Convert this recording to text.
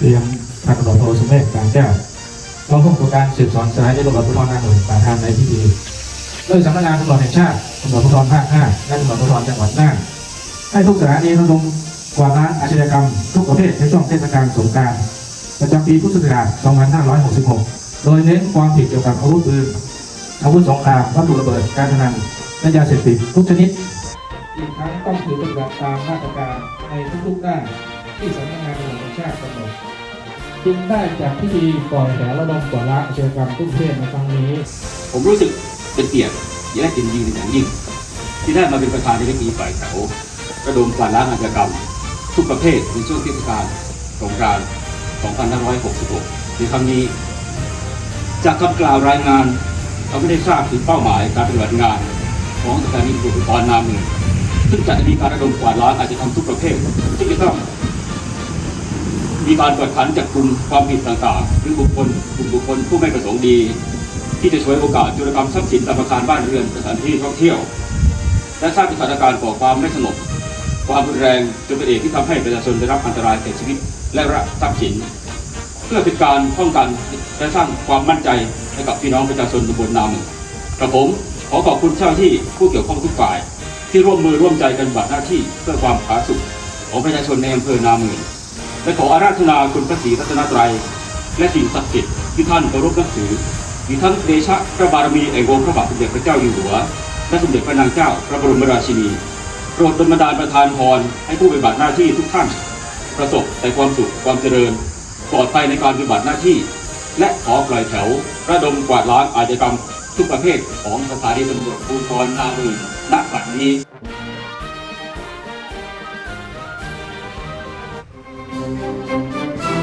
เรียนพันตำรวจโทสุเมธการแก้วรองผู้กำกับการสืบสวนสถานีตำรวจภูธรนาหน่วยประธานในพิธีโดยสำนักงานตำรวจแห่งชาติตำรวจภูธรภาค5และตำรวจภูธรจังหวัดน่านให้ทุกสถานีระดมกวาดล้างอาชญากรรม ทุกประเภทในช่วงเทศกาลสงกรานต์ประจำปีพุทธศักราช 2566 โดยเน้นความผิดเกี่ยวกับอาวุธปืนอาวุธสงครามวัตถุระเบิดการพนันและยาเสพติดทุกชนิด อีกทั้งต้องถือปฏิบัติตามมาตรการในทุกๆด้านที่สำนักงานตำรวจแห่งชาติกำหนด จึงได้จัดพิธีปล่อยแถวระดมกวาล้างอาชญกรรมทุกประเภทในครั้งนี้ ผมรู้สึกเป็นเกียรติและเป็นยินดีอย่างยิ่ง ที่ได้มาเป็นประธานในพิธีปล่อยแถวระดมกวาล้างอาชญากรรม ทุกประเภทในช่วงเทศกาลสงกรานต์2566 ในครั้งนี้ จากคำกล่าวรายงานเราไม่ได้ทราบถึงเป้าหมายการปฏิบัติงาน ของสถานีตำรวจภูธรนาเมืองซึ่งจะมีการระดมกวาดล้างอาชญากรรมทุกประเภทที่จะต้อง มีการกวดขันจับกลุ่มความผิดต่างๆ หรือบุคคลกลุ่มบุคคลผู้ไม่ประสงค์ดี ที่จะช่วยโอกาสจุลกรรมทรัพย์สินตามอาคารบ้านเรือนสถานที่ท่องเที่ยว และสร้างสถานการณ์ก่อความไม่สงบความรุนแรงจนเป็นเหตุที่ทำให้ประชาชนได้รับอันตรายแก่ชีวิตและทรัพย์สิน เพื่อเป็นการป้องกันและสร้างความมั่นใจให้กับพี่น้องประชาชนตำบลนามกระผมขอขอบคุณเจ้าหน้าที่ผู้เกี่ยวข้องทุกฝ่าย ที่ร่วมมือร่วมใจกันบัติหน้าที่เพื่อความผาสุกของประชาชนในอำเภอนาเมือง และขออาราธนาคุณพระศรีรัตนตรัย และสิ่งศักดิ์สิทธิ์ที่ท่านเคารพนับถือมีทั้งเดชะพระบารมีแห่งองค์พระบาทสมเด็จพระเจ้าอยู่หัว และสมเด็จพระนางเจ้าพระบรมราชินีโปรดดลบันดาลประทานพรให้ผู้ปฏิบัติหน้าที่ทุกท่าน ประสบแต่ความสุขความเจริญ ปลอดภัยในการปฏิบัติหน้าที่ และขอปล่อยแถวระดมกวาดล้างอาชญากรรมทุกประเภทของสถานีตำรวจภูธรนามือณบัดนี้ Müzik